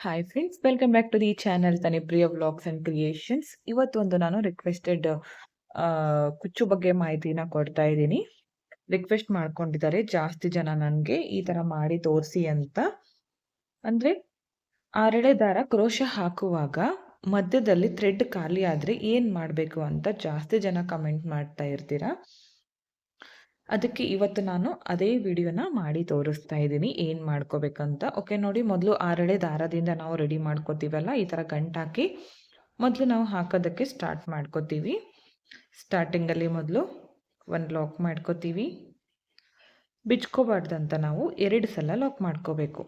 Hi friends welcome back to the channel Tanipriya vlogs and creations ಇವತ್ತೊಂದು ನಾನು requested ಕುಚ್ಚು ಬಗ್ಗೆ ಮಾಹಿತಿನ ಕೊಡ್ತಾ ಇದ್ದೀನಿ. ರಿಕ್ವೆಸ್ಟ್ ಮಾಡ್ಕೊಂಡಿದ್ದಾರೆ ಜಾಸ್ತಿ ಜನ ನನಗೆ ಈ ತರ ಮಾಡಿ ತೋರಿಸಿ ಅಂತ. ಅಂದ್ರೆ ಆರಳೆ ದಾರ ಕ್ರೋಶ ಹಾಕುವಾಗ ಮಧ್ಯದಲ್ಲಿ ಥ್ರೆಡ್ ಖಾಲಿ ಆದರೆ ಏನು ಮಾಡಬೇಕು ಅಂತ ಜಾಸ್ತಿ ಜನ ಕಮೆಂಟ್ ಮಾಡ್ತಾ ಇರ್ತೀರಾ? ಅದಕ್ಕೆ ಇವತ್ತು ನಾನು ಅದೇ ವಿಡಿಯೋನ ಮಾಡಿ ತೋರಿಸ್ತಾ ಇದ್ದೀನಿ. ಏನು ಮಾಡ್ಕೋಬೇಕಂತ. ಓಕೆ ನೋಡಿ, ಮೊದಲು ಆರಳೆ ದಾರದಿಂದ ನಾವು ರೆಡಿ ಮಾಡ್ಕೋತೀವಲ್ಲ, ಈ ಥರ ಗಂಟು ಹಾಕಿ ಮೊದಲು ನಾವು ಹಾಕೋದಕ್ಕೆ ಸ್ಟಾರ್ಟ್ ಮಾಡ್ಕೋತೀವಿ. ಸ್ಟಾರ್ಟಿಂಗಲ್ಲಿ ಮೊದಲು ಒಂದು ಲಾಕ್ ಮಾಡ್ಕೋತೀವಿ. ಬಿಚ್ಕೋಬಾರ್ದಂತ ನಾವು ಎರಡು ಸಲ ಲಾಕ್ ಮಾಡ್ಕೋಬೇಕು.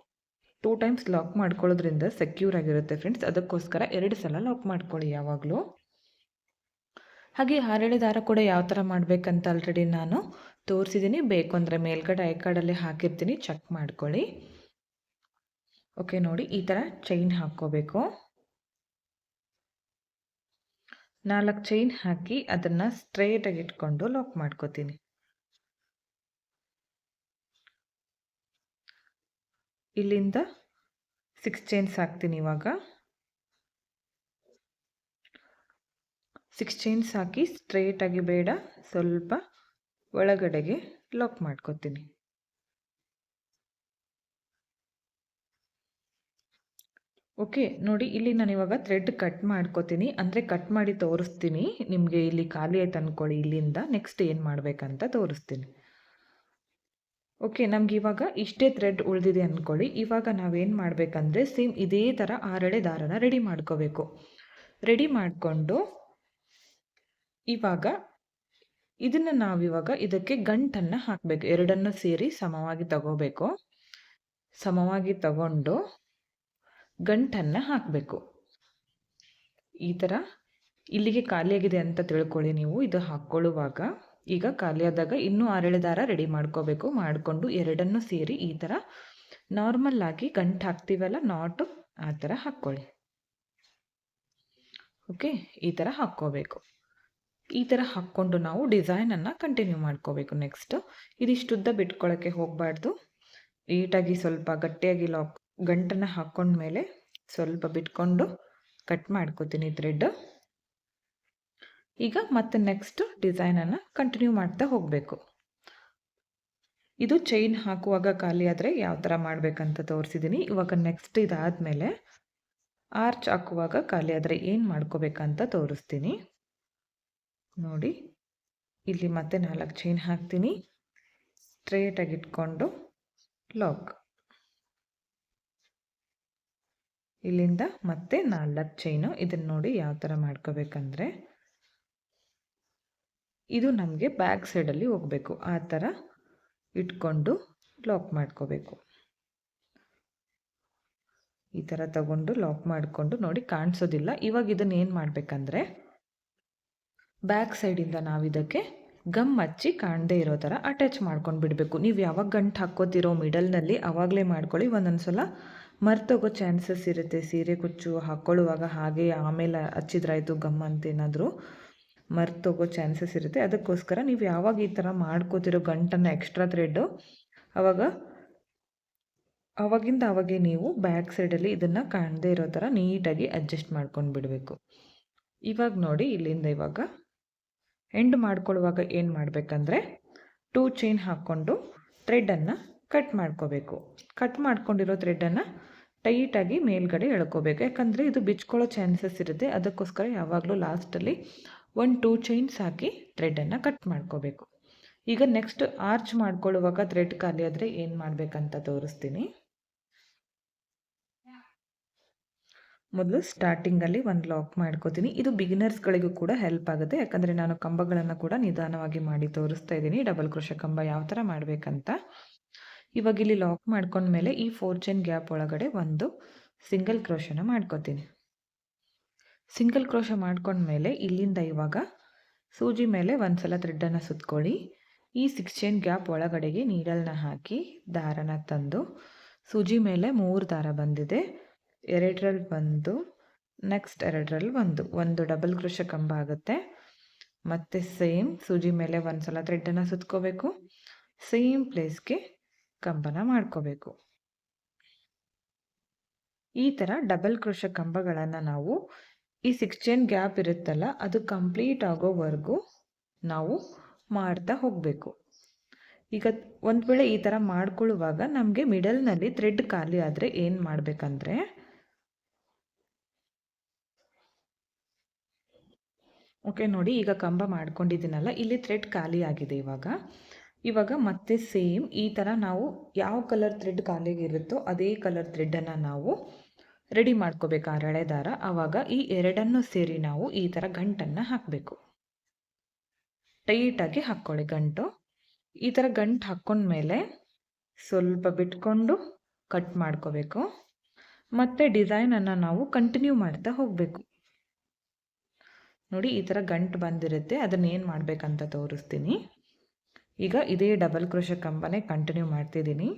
ಟೂ ಟೈಮ್ಸ್ ಲಾಕ್ ಮಾಡ್ಕೊಳ್ಳೋದ್ರಿಂದ ಸೆಕ್ಯೂರ್ ಆಗಿರುತ್ತೆ ಫ್ರೆಂಡ್ಸ್ ಅದಕ್ಕೋಸ್ಕರ ಎರಡು ಸಲ ಲಾಕ್ ಮಾಡ್ಕೊಳ್ಳಿ ಯಾವಾಗಲೂ. ಹಾಗೆ ಹಾರಳೆ ದಾರ ಕೂಡ ಯಾವ ಥರ ಮಾಡಬೇಕಂತ ಆಲ್ರೆಡಿ ನಾನು ತೋರಿಸಿದ್ದೀನಿ ಬೇಕು ಅಂದರೆ ಮೇಲ್ಗಡೆ ಐ ಕಾರ್ಡಲ್ಲಿ ಹಾಕಿರ್ತೀನಿ. ಚೆಕ್ ಮಾಡ್ಕೊಳ್ಳಿ. ಓಕೆ ನೋಡಿ ಈ ಥರ ಚೈನ್ ಹಾಕ್ಕೋಬೇಕು. ನಾಲ್ಕು ಚೈನ್ ಹಾಕಿ ಅದನ್ನು ಸ್ಟ್ರೇಟಾಗಿ ಇಟ್ಕೊಂಡು ಲಾಕ್ ಮಾಡ್ಕೋತೀನಿ. ಇಲ್ಲಿಂದ ಸಿಕ್ಸ್ ಚೈನ್ಸ್ ಹಾಕ್ತೀನಿ ಇವಾಗ. ಸಿಕ್ಸ್ ಚೈನ್ಸ್ ಹಾಕಿ ಸ್ಟ್ರೇಟಾಗಿ ಬೇಡ. ಸ್ವಲ್ಪ ಒಳಗಡೆಗೆ ಲಾಕ್ ಮಾಡ್ಕೋತೀನಿ. ಓಕೆ ನೋಡಿ ಇಲ್ಲಿ ನಾನು ಇವಾಗ ಥ್ರೆಡ್ ಕಟ್ ಮಾಡ್ಕೋತೀನಿ. ಅಂದರೆ ಕಟ್ ಮಾಡಿ ತೋರಿಸ್ತೀನಿ. ನಿಮಗೆ ಇಲ್ಲಿ ಖಾಲಿ ಆಯ್ತು ಅಂದ್ಕೊಳ್ಳಿ ಇಲ್ಲಿಂದ ನೆಕ್ಸ್ಟ್ ಏನು ಮಾಡಬೇಕಂತ ತೋರಿಸ್ತೀನಿ. ಓಕೆ ನಮ್ಗೆ ಇವಾಗ ಇಷ್ಟೇ ಥ್ರೆಡ್ ಉಳಿದಿದೆ ಅಂದ್ಕೊಳ್ಳಿ ಇವಾಗ ನಾವೇನು ಮಾಡಬೇಕಂದ್ರೆ ಸೇಮ್ ಇದೇ ಥರ ಆರಳೆ ದಾರನ ರೆಡಿ ಮಾಡ್ಕೋಬೇಕು. ರೆಡಿ ಮಾಡಿಕೊಂಡು ಇವಾಗ ಇದನ್ನು ನಾವಿವಾಗ ಇದಕ್ಕೆ ಗಂಟನ್ನು ಹಾಕಬೇಕು. ಎರಡನ್ನು ಸೇರಿ ಸಮವಾಗಿ ತಗೋಬೇಕು. ಸಮವಾಗಿ ತಗೊಂಡು ಗಂಟನ್ನು ಹಾಕಬೇಕು. ಈ ಥರ ಇಲ್ಲಿಗೆ ಖಾಲಿಯಾಗಿದೆ ಅಂತ ತಿಳ್ಕೊಳ್ಳಿ ನೀವು. ಇದು ಹಾಕ್ಕೊಳ್ಳುವಾಗ ಈಗ ಖಾಲಿಯಾದಾಗ ಇನ್ನೂ ಆರಳೆ ದಾರ ರೆಡಿ ಮಾಡ್ಕೋಬೇಕು. ಮಾಡಿಕೊಂಡು ಎರಡನ್ನು ಸೇರಿ ಈ ಥರ ನಾರ್ಮಲ್ ಆಗಿ ಗಂಟು ಹಾಕ್ತೀವಲ್ಲ ನಾಟು ಆ ಥರ ಹಾಕ್ಕೊಳ್ಳಿ. ಓಕೆ ಈ ಥರ ಹಾಕ್ಕೋಬೇಕು. ಈ ಥರ ಹಾಕ್ಕೊಂಡು ನಾವು ಡಿಸೈನನ್ನು ಕಂಟಿನ್ಯೂ ಮಾಡ್ಕೋಬೇಕು ನೆಕ್ಸ್ಟ್ ಇದಿಷ್ಟುದ್ದ ಬಿಟ್ಕೊಳ್ಳೋಕ್ಕೆ ಹೋಗಬಾರ್ದು. ನೀಟಾಗಿ ಸ್ವಲ್ಪ ಗಟ್ಟಿಯಾಗಿ ಲಾಕ್ ಗಂಟನ್ನು ಹಾಕ್ಕೊಂಡ್ಮೇಲೆ ಸ್ವಲ್ಪ ಬಿಟ್ಕೊಂಡು ಕಟ್ ಮಾಡ್ಕೋತೀನಿ ಥ್ರೆಡ್ ಈಗ ಮತ್ತೆ ನೆಕ್ಸ್ಟ್ ಡಿಸೈನನ್ನು ಕಂಟಿನ್ಯೂ ಮಾಡ್ತಾ ಹೋಗಬೇಕು. ಇದು ಚೈನ್ ಹಾಕುವಾಗ ಖಾಲಿ ಆದರೆ ಯಾವ ಥರ ಮಾಡಬೇಕಂತ ತೋರಿಸಿದ್ದೀನಿ ಇವಾಗ ನೆಕ್ಸ್ಟ್ ಇದಾದಮೇಲೆ ಆರ್ಚ್ ಹಾಕುವಾಗ ಖಾಲಿ ಆದರೆ ಏನು ಮಾಡ್ಕೋಬೇಕಂತ ತೋರಿಸ್ತೀನಿ. ನೋಡಿ, ಇಲ್ಲಿ ಮತ್ತೆ ನಾಲ್ಕು ಚೈನ್ ಹಾಕ್ತೀನಿ. ಸ್ಟ್ರೇಟಾಗಿ ಇಟ್ಕೊಂಡು ಲಾಕ್ ಇಲ್ಲಿಂದ ಮತ್ತೆ ನಾಲ್ಕು ಚೈನು ಇದನ್ನು ನೋಡಿ ಯಾವ ಥರ ಮಾಡ್ಕೋಬೇಕಂದ್ರೆ, ಇದು ನಮಗೆ ಬ್ಯಾಕ್ ಸೈಡಲ್ಲಿ ಹೋಗಬೇಕು. ಆ ಥರ ಇಟ್ಕೊಂಡು ಲಾಕ್ ಮಾಡ್ಕೋಬೇಕು. ಈ ಥರ ತಗೊಂಡು ಲಾಕ್ ಮಾಡಿಕೊಂಡು ನೋಡಿ ಕಾಣಿಸೋದಿಲ್ಲ. ಇವಾಗ ಇದನ್ನು ಏನು ಮಾಡಬೇಕಂದ್ರೆ ಬ್ಯಾಕ್ ಸೈಡಿಂದ ನಾವು ಇದಕ್ಕೆ ಗಮ್ ಹಚ್ಚಿ ಕಾಣದೇ ಇರೋ ಥರ ಅಟ್ಯಾಚ್ ಮಾಡ್ಕೊಂಡು ಬಿಡಬೇಕು. ನೀವು ಯಾವಾಗ ಗಂಟು ಹಾಕ್ಕೋತಿರೋ ಮಿಡಲ್ನಲ್ಲಿ ಆವಾಗಲೇ ಮಾಡ್ಕೊಳ್ಳಿ. ಒಂದೊಂದು ಸಲ ಮರ್ತೋಗೋ ಚಾನ್ಸಸ್ ಇರುತ್ತೆ. ಸೀರೆ ಕುಚ್ಚು ಹಾಕ್ಕೊಳ್ಳುವಾಗ ಹಾಗೆ ಆಮೇಲೆ ಹಚ್ಚಿದ್ರಾಯಿತು ಗಮ್ ಅಂತ ಏನಾದರೂ ಮರ್ತೋಗೋ ಚಾನ್ಸಸ್ ಇರುತ್ತೆ. ಅದಕ್ಕೋಸ್ಕರ ನೀವು ಯಾವಾಗ ಈ ಥರ ಮಾಡ್ಕೋತಿರೋ ಗಂಟನ್ನು ಎಕ್ಸ್ಟ್ರಾ ಥ್ರೆಡ್ಡು ಅವಾಗ ಅವಾಗಿಂದ ಅವಾಗೆ ನೀವು ಬ್ಯಾಕ್ ಸೈಡಲ್ಲಿ ಇದನ್ನು ಕಾಣದೇ ಇರೋ ಥರ ನೀಟಾಗಿ ಅಡ್ಜಸ್ಟ್ ಮಾಡ್ಕೊಂಡು ಬಿಡಬೇಕು. ಇವಾಗ ನೋಡಿ ಇಲ್ಲಿಂದ ಇವಾಗ ಎಂಡ್ ಮಾಡ್ಕೊಳ್ಳುವಾಗ ಏನು ಮಾಡಬೇಕಂದ್ರೆ ಟೂ ಚೈನ್ ಹಾಕ್ಕೊಂಡು ಥ್ರೆಡನ್ನು ಕಟ್ ಮಾಡ್ಕೋಬೇಕು. ಕಟ್ ಮಾಡ್ಕೊಂಡಿರೋ ಥ್ರೆಡನ್ನು ಟೈಟಾಗಿ ಮೇಲ್ಗಡೆ ಎಳ್ಕೋಬೇಕು. ಯಾಕಂದರೆ ಇದು ಬಿಚ್ಕೊಳ್ಳೋ ಚಾನ್ಸಸ್ ಇರುತ್ತೆ. ಅದಕ್ಕೋಸ್ಕರ ಯಾವಾಗಲೂ ಲಾಸ್ಟಲ್ಲಿ ಒಂದು ಟೂ ಚೈನ್ಸ್ ಹಾಕಿ ಥ್ರೆಡನ್ನು ಕಟ್ ಮಾಡ್ಕೋಬೇಕು. ಈಗ ನೆಕ್ಸ್ಟ್ ಆರ್ಚ್ ಮಾಡ್ಕೊಳ್ಳುವಾಗ ಥ್ರೆಡ್ ಖಾಲಿ ಆದರೆ ಏನು ಮಾಡಬೇಕಂತ ತೋರಿಸ್ತೀನಿ. ಮೊದಲು ಸ್ಟಾರ್ಟಿಂಗಲ್ಲಿ ಒಂದು ಲಾಕ್ ಮಾಡ್ಕೋತೀನಿ. ಇದು ಬಿಗಿನರ್ಸ್ಗಳಿಗೂ ಕೂಡ ಹೆಲ್ಪ್ ಆಗುತ್ತೆ. ಯಾಕಂದರೆ ನಾನು ಕಂಬಗಳನ್ನು ಕೂಡ ನಿಧಾನವಾಗಿ ಮಾಡಿ ತೋರಿಸ್ತಾ ಇದ್ದೀನಿ. ಡಬಲ್ ಕ್ರೋಶ ಕಂಬ ಯಾವ ಥರ ಮಾಡಬೇಕಂತ. ಇವಾಗ ಇಲ್ಲಿ ಲಾಕ್ ಮಾಡ್ಕೊಂಡ್ಮೇಲೆ ಈ ಫೋರ್ ಚೈನ್ ಗ್ಯಾಪ್ ಒಳಗಡೆ ಒಂದು ಸಿಂಗಲ್ ಕ್ರೋಶನ ಮಾಡ್ಕೋತೀನಿ. ಸಿಂಗಲ್ ಕ್ರೋಶ ಮಾಡ್ಕೊಂಡ್ಮೇಲೆ ಇಲ್ಲಿಂದ ಇವಾಗ ಸೂಜಿ ಮೇಲೆ ಒಂದು ಸಲ ಥ್ರೆಡ್ಡನ್ನು ಸುತ್ಕೊಳ್ಳಿ. ಈ ಸಿಕ್ಸ್ ಚೈನ್ ಗ್ಯಾಪ್ ಒಳಗಡೆಗೆ ನೀಡಲ್ನ ಹಾಕಿ ದಾರನ ತಂದು ಸೂಜಿ ಮೇಲೆ ಮೂರು ದಾರ ಬಂದಿದೆ. ಎರಡರಲ್ಲಿ ಒಂದು ನೆಕ್ಸ್ಟ್ ಎರಡರಲ್ಲಿ ಒಂದು. ಒಂದು ಡಬಲ್ ಕೃಷ ಕಂಬ ಆಗುತ್ತೆ. ಮತ್ತು ಸೇಮ್ ಸೂಜಿ ಮೇಲೆ ಒಂದು ಸಲ ಥ್ರೆಡ್ಡನ್ನು ಸುತ್ಕೋಬೇಕು. ಸೇಮ್ ಪ್ಲೇಸ್ಗೆ ಕಂಬನ ಮಾಡ್ಕೋಬೇಕು. ಈ ಥರ ಡಬಲ್ ಕೃಷ ಕಂಬಗಳನ್ನು ನಾವು ಈ ಸಿಕ್ಸ್ ಚೈನ್ ಗ್ಯಾಪ್ ಇರುತ್ತಲ್ಲ, ಅದು ಕಂಪ್ಲೀಟ್ ಆಗೋವರೆಗೂ ನಾವು ಮಾಡ್ತಾ ಹೋಗಬೇಕು. ಈಗ ಒಂದು ವೇಳೆ ಈ ಥರ ಮಾಡ್ಕೊಳ್ಳುವಾಗ ನಮಗೆ ಮಿಡಲ್ನಲ್ಲಿ ಥ್ರೆಡ್ ಖಾಲಿ ಆದರೆ ಏನು ಮಾಡಬೇಕಂದ್ರೆ ಓಕೆ ನೋಡಿ, ಈಗ ಕಂಬ ಮಾಡ್ಕೊಂಡಿದ್ದೀನಲ್ಲ, ಇಲ್ಲಿ ಥ್ರೆಡ್ ಖಾಲಿ ಆಗಿದೆ ಇವಾಗ. ಇವಾಗ ಮತ್ತೆ ಸೇಮ್ ಈ ಥರ ನಾವು ಯಾವ ಕಲರ್ ಥ್ರೆಡ್ ಖಾಲಿಗಿರುತ್ತೋ ಅದೇ ಕಲರ್ ಥ್ರೆಡ್ಡನ್ನು ನಾವು ರೆಡಿ ಮಾಡ್ಕೋಬೇಕು ಆ ರಳೆ ದಾರ. ಆವಾಗ ಈ ಎರಡನ್ನು ಸೇರಿ ನಾವು ಈ ಥರ ಗಂಟನ್ನು ಹಾಕಬೇಕು. ಟೈಟಾಗಿ ಹಾಕ್ಕೊಳ್ಳಿ ಗಂಟು. ಈ ಥರ ಗಂಟು ಹಾಕ್ಕೊಂಡ್ಮೇಲೆ ಸ್ವಲ್ಪ ಬಿಟ್ಕೊಂಡು ಕಟ್ ಮಾಡ್ಕೋಬೇಕು. ಮತ್ತು ಡಿಸೈನನ್ನು ನಾವು ಕಂಟಿನ್ಯೂ ಮಾಡ್ತಾ ಹೋಗಬೇಕು. ನೋಡಿ, ಈ ಥರ ಗಂಟು ಬಂದಿರುತ್ತೆ. ಅದನ್ನ ಏನು ಮಾಡಬೇಕಂತ ತೋರಿಸ್ತೀನಿ. ಈಗ ಇದೇ ಡಬಲ್ ಕ್ರೋಶ ಕಂಬನೇ ಕಂಟಿನ್ಯೂ ಮಾಡ್ತಿದ್ದೀನಿ.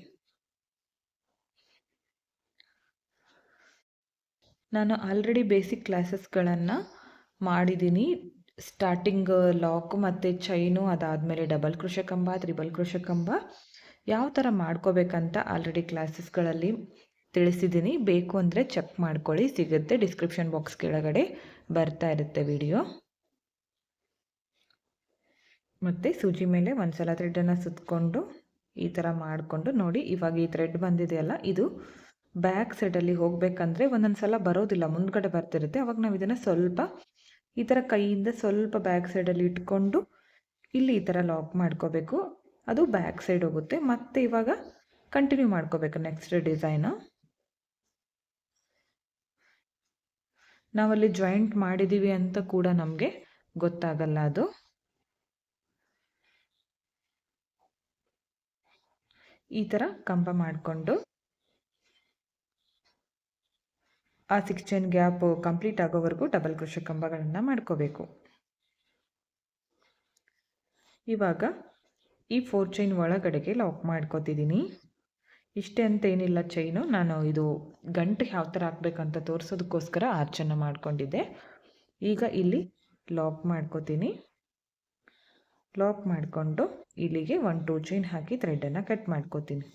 ನಾನು ಆಲ್ರೆಡಿ ಬೇಸಿಕ್ ಕ್ಲಾಸಸ್ಗಳನ್ನು ಮಾಡಿದ್ದೀನಿ. ಸ್ಟಾರ್ಟಿಂಗ್ ಲಾಕ್ ಮತ್ತು ಚೈನು ಅದಾದಮೇಲೆ ಡಬಲ್ ಕೃಷ ಕಂಬ ತ್ರಿಬಲ್ ಕೃಷ ಕಂಬ, ಯಾವ ಥರ ಮಾಡ್ಕೋಬೇಕಂತ ಆಲ್ರೆಡಿ ಕ್ಲಾಸಸ್ಗಳಲ್ಲಿ ತಿಳಿಸಿದ್ದೀನಿ. ಬೇಕು ಅಂದರೆ ಚೆಕ್ ಮಾಡ್ಕೊಳ್ಳಿ, ಸಿಗುತ್ತೆ ಡಿಸ್ಕ್ರಿಪ್ಷನ್ ಬಾಕ್ಸ್ ಕೆಳಗಡೆ. ಬರ್ತಾ ಇರುತ್ತೆ ವಿಡಿಯೋ ಮತ್ತು ಸೂಜಿ ಮೇಲೆ ಒಂದು ಸಲ ಥ್ರೆಡನ್ನು ಸುತ್ತಕೊಂಡು ಈ ಥರ ಮಾಡಿಕೊಂಡು ನೋಡಿ, ಇವಾಗ ಈ ಥ್ರೆಡ್ ಬಂದಿದೆಯಲ್ಲ, ಇದು ಬ್ಯಾಕ್ ಸೈಡಲ್ಲಿ ಹೋಗಬೇಕಂದ್ರೆ ಒಂದೊಂದು ಸಲ ಬರೋದಿಲ್ಲ, ಮುಂದ್ಗಡೆ ಬರ್ತಿರುತ್ತೆ. ಅವಾಗ ನಾವು ಇದನ್ನು ಸ್ವಲ್ಪ ಈ ಥರ ಕೈಯಿಂದ ಸ್ವಲ್ಪ ಬ್ಯಾಕ್ ಸೈಡಲ್ಲಿ ಇಟ್ಕೊಂಡು ಇಲ್ಲಿ ಈ ಥರ ಲಾಕ್ ಮಾಡ್ಕೋಬೇಕು. ಅದು ಬ್ಯಾಕ್ ಸೈಡ್ ಹೋಗುತ್ತೆ. ಮತ್ತೆ ಇವಾಗ ಕಂಟಿನ್ಯೂ ಮಾಡ್ಕೋಬೇಕು ನೆಕ್ಸ್ಟ್ ಡಿಸೈನು ನಾವಲ್ಲಿ ಜಾಯಿಂಟ್ ಮಾಡಿದ್ದೀವಿ ಅಂತ ಕೂಡ ನಮಗೆ ಗೊತ್ತಾಗಲ್ಲ ಅದು. ಈ ಥರ ಕಂಬ ಮಾಡಿಕೊಂಡು ಆ ಸಿಕ್ಸ್ ಚೈನ್ ಗ್ಯಾಪ್ ಕಂಪ್ಲೀಟ್ ಆಗೋವರೆಗೂ ಡಬಲ್ ಕೃಷಿ ಕಂಬಗಳನ್ನು ಮಾಡ್ಕೋಬೇಕು. ಇವಾಗ ಈ ಫೋರ್ ಚೈನ್ ಒಳಗಡೆಗೆ ಲಾಕ್ ಮಾಡ್ಕೋತಿದ್ದೀನಿ. ಇಷ್ಟೇ ಅಂತ ಏನಿಲ್ಲ ಚೈನು ನಾನು ಇದು ಗಂಟು ಯಾವ ಥರ ಹಾಕ್ಬೇಕಂತ ತೋರಿಸೋದಕ್ಕೋಸ್ಕರ ಆರ್ಚನ್ನು ಮಾಡ್ಕೊಂಡಿದ್ದೆ. ಈಗ ಇಲ್ಲಿ ಲಾಕ್ ಮಾಡ್ಕೋತೀನಿ. ಲಾಕ್ ಮಾಡಿಕೊಂಡು ಇಲ್ಲಿಗೆ ಒನ್ ಟೂ ಚೈನ್ ಹಾಕಿ ಥ್ರೆಡನ್ನು ಕಟ್ ಮಾಡ್ಕೋತೀನಿ.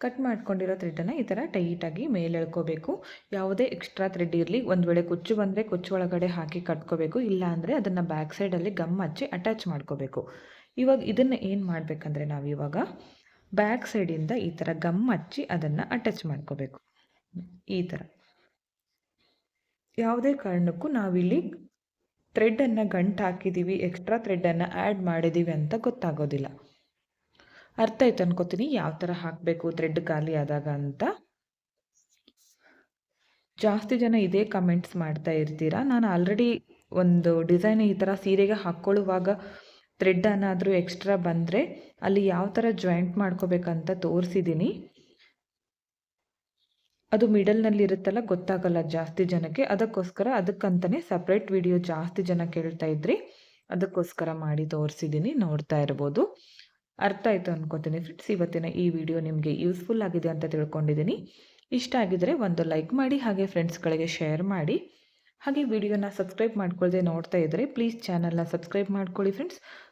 ಕಟ್ ಮಾಡ್ಕೊಂಡಿರೋ ಥ್ರೆಡ್ಡನ್ನು ಈ ಥರ ಟೈಟಾಗಿ ಮೇಲೆ ಎಳ್ಕೋಬೇಕು. ಯಾವುದೇ ಎಕ್ಸ್ಟ್ರಾ ಥ್ರೆಡ್ ಇರಲಿ, ಒಂದು ವೇಳೆ ಕುಚ್ಚು ಬಂದರೆ ಕುಚ್ಚು ಒಳಗಡೆ ಹಾಕಿ ಕಟ್ಕೋಬೇಕು. ಇಲ್ಲ ಅಂದರೆ ಅದನ್ನು ಬ್ಯಾಕ್ ಸೈಡಲ್ಲಿ ಗಮ್ ಹಚ್ಚಿ ಅಟ್ಯಾಚ್ ಮಾಡ್ಕೋಬೇಕು. ಇವಾಗ ಇದನ್ನು ಏನು ಮಾಡಬೇಕಂದ್ರೆ ನಾವು ಇವಾಗ ಬ್ಯಾಕ್ ಸೈಡಿಂದ ಈ ಥರ ಗಮ್ ಹಚ್ಚಿ ಅದನ್ನು ಅಟ್ಯಾಚ್ ಮಾಡ್ಕೋಬೇಕು. ಈ ಥರ ಯಾವುದೇ ಕಾರಣಕ್ಕೂ ನಾವಿಲ್ಲಿ ಥ್ರೆಡ್ಡನ್ನು ಗಂಟು ಹಾಕಿದ್ದೀವಿ ಎಕ್ಸ್ಟ್ರಾ ಥ್ರೆಡ್ಡನ್ನು ಆ್ಯಡ್ ಮಾಡಿದ್ದೀವಿ ಅಂತ ಗೊತ್ತಾಗೋದಿಲ್ಲ. ಅರ್ಥ ಆಯ್ತು ಅನ್ಕೋತೀನಿ? ಯಾವ ಥರ ಹಾಕಬೇಕು ಥ್ರೆಡ್ ಖಾಲಿ ಆದಾಗ ಅಂತ? ಜಾಸ್ತಿ ಜನ ಇದೇ ಕಮೆಂಟ್ಸ್ ಮಾಡ್ತಾ ಇರ್ತೀರಾ? ನಾನು ಆಲ್ರೆಡಿ ಒಂದು ಡಿಸೈನ್ ಈ ಥರ ಸೀರೆಗೆ ಹಾಕ್ಕೊಳ್ಳುವಾಗ ಥ್ರೆಡ್ ಅನ್ನಾದರೂ ಎಕ್ಸ್ಟ್ರಾ ಬಂದರೆ ಅಲ್ಲಿ ಯಾವ ಥರ ಜಾಯಿಂಟ್ ಮಾಡ್ಕೋಬೇಕಂತ ತೋರಿಸಿದ್ದೀನಿ ಅದು ಮಿಡಲ್ನಲ್ಲಿ ಇರುತ್ತಲ್ಲ, ಗೊತ್ತಾಗಲ್ಲ ಜಾಸ್ತಿ ಜನಕ್ಕೆ. ಅದಕ್ಕೋಸ್ಕರ ಅದಕ್ಕಂತಲೇ ಸಪ್ರೇಟ್ ವಿಡಿಯೋ ಜಾಸ್ತಿ ಜನ ಕೇಳ್ತಾ ಇದ್ರಿ ಅದಕ್ಕೋಸ್ಕರ ಮಾಡಿ ತೋರಿಸಿದ್ದೀನಿ ನೋಡ್ತಾ ಇರ್ಬೋದು. ಅರ್ಥ ಆಯಿತು ಅನ್ಕೋತೀನಿ ಫ್ರೆಂಡ್ಸ್ ಇವತ್ತಿನ ಈ ವಿಡಿಯೋ ನಿಮಗೆ ಯೂಸ್ಫುಲ್ ಆಗಿದೆ ಅಂತ ತಿಳ್ಕೊಂಡಿದ್ದೀನಿ ಇಷ್ಟ ಆಗಿದರೆ ಒಂದು ಲೈಕ್ ಮಾಡಿ, ಹಾಗೆ ಫ್ರೆಂಡ್ಸ್ಗಳಿಗೆ ಶೇರ್ ಮಾಡಿ. ಹಾಗೆ ವಿಡಿಯೋನ ಸಬ್ಸ್ಕ್ರೈಬ್ ಮಾಡ್ಕೊಳ್ಳದೆ ನೋಡ್ತಾ ಇದ್ದರೆ ಪ್ಲೀಸ್ ಚಾನಲ್ನ ಸಬ್ಸ್ಕ್ರೈಬ್ ಮಾಡ್ಕೊಳ್ಳಿ ಫ್ರೆಂಡ್ಸ್